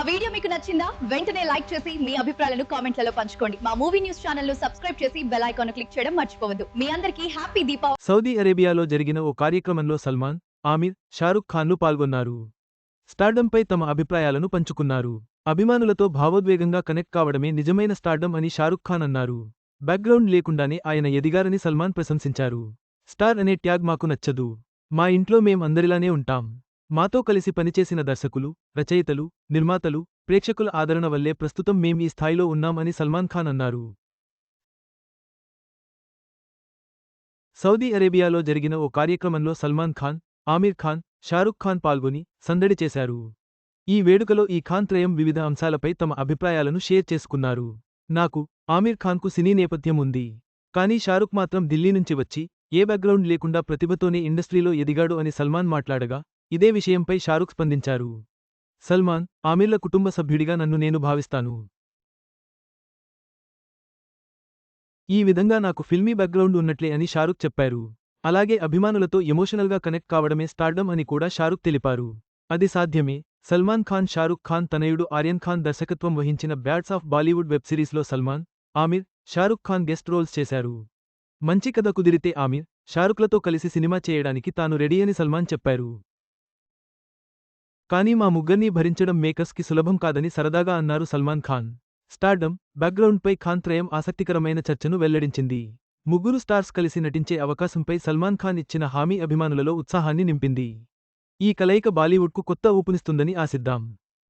మా వీడియో మీకు నచ్చిందా? వెంటనే లైక్ చేసి మీ అభిప్రాయాలను కామెంట్లలో పంచుకోండి. మా మూవీ న్యూస్ ఛానల్ను సబ్స్క్రైబ్ చేసి బెల్ ఐకాన్ క్లిక్ చేయడం మర్చిపోవద్దు. మీ అందరికీ హ్యాపీ దీపావళి. సౌదీ అరేబియాలో జరిగిన ఓ కార్యక్రమంలో సల్మాన్ ఆమిర్ షారుఖ్ ఖాన్లు పాల్గొన్నారు. స్టార్డంపై తమ అభిప్రాయాలను పంచుకున్నారు. అభిమానులతో భావోద్వేగంగా కనెక్ట్ కావడమే నిజమైన స్టార్డం అని షారుఖ్ ఖాన్ అన్నారు. బ్యాక్గ్రౌండ్ లేకుండానే ఆయన ఎదిగారని సల్మాన్ ప్రశంసించారు. స్టార్ అనే ట్యాగ్ మాకు నచ్చదు. మా ఇంట్లో మేం అందరిలానే ఉంటాం. మాతో కలిసి పనిచేసిన దర్శకులు రచయితలు నిర్మాతలు ప్రేక్షకుల ఆదరణ వల్లే ప్రస్తుతం మేం ఈ స్థాయిలో ఉన్నాం అని సల్మాన్ ఖాన్ అన్నారు. సౌదీ అరేబియాలో జరిగిన ఓ కార్యక్రమంలో సల్మాన్ ఖాన్ ఆమీర్ ఖాన్ షారుఖ్ ఖాన్ పాల్గొని సందడి చేశారు. ఈ వేడుకలో ఈ ఖాన్ త్రయం వివిధ అంశాలపై తమ అభిప్రాయాలను షేర్ చేసుకున్నారు. నాకు ఆమిర్ ఖాన్కు సినీ నేపథ్యం ఉంది. కానీ షారుఖ్ మాత్రం ఢిల్లీ నుంచి వచ్చి ఏ బ్యాక్గ్రౌండ్ లేకుండా ప్రతిభతోనే ఇండస్ట్రీలో ఎదిగాడు అని సల్మాన్ మాట్లాడగా ఇదే విషయంపై షారుఖ్ స్పందించారు. సల్మాన్ ఆమిర్ల కుటుంబ సభ్యుడిగా నన్ను నేను భావిస్తాను. ఈ విధంగా నాకు ఫిల్మీ బ్యాక్గ్రౌండ్ ఉన్నట్లే అని షారుఖ్ చెప్పారు. అలాగే అభిమానులతో ఎమోషనల్గా కనెక్ట్ కావడమే స్టార్డమ్ అని కూడా షారుఖ్ తెలిపారు. అది సాధ్యమే. సల్మాన్ ఖాన్ షారుఖ్ ఖాన్ తనయుడు ఆర్యన్ ఖాన్ దర్శకత్వం వహించిన బ్యాట్స్ ఆఫ్ బాలీవుడ్ వెబ్ సిరీస్లో సల్మాన్ ఆమిర్ షారుఖ్ ఖాన్ గెస్ట్ రోల్స్ చేశారు. మంచి కథ కుదిరితే ఆమిర్ షారుఖ్లతో కలిసి సినిమా చేయడానికి తాను రెడీ అని సల్మాన్ చెప్పారు. కానీ మా ముగ్గర్ని భరించడం మేకర్స్కి సులభం కాదని సరదాగా అన్నారు సల్మాన్ ఖాన్. స్టార్డమ్ బ్యాక్గ్రౌండ్పై ఖాన్ త్రయం ఆసక్తికరమైన చర్చను వెల్లడించింది. ముగ్గురు స్టార్స్ కలిసి నటించే అవకాశంపై సల్మాన్ ఖాన్ ఇచ్చిన హామీ అభిమానులలో ఉత్సాహాన్ని నింపింది. ఈ కలయిక బాలీవుడ్కు కొత్త ఊపునిస్తుందని ఆశిద్దాం.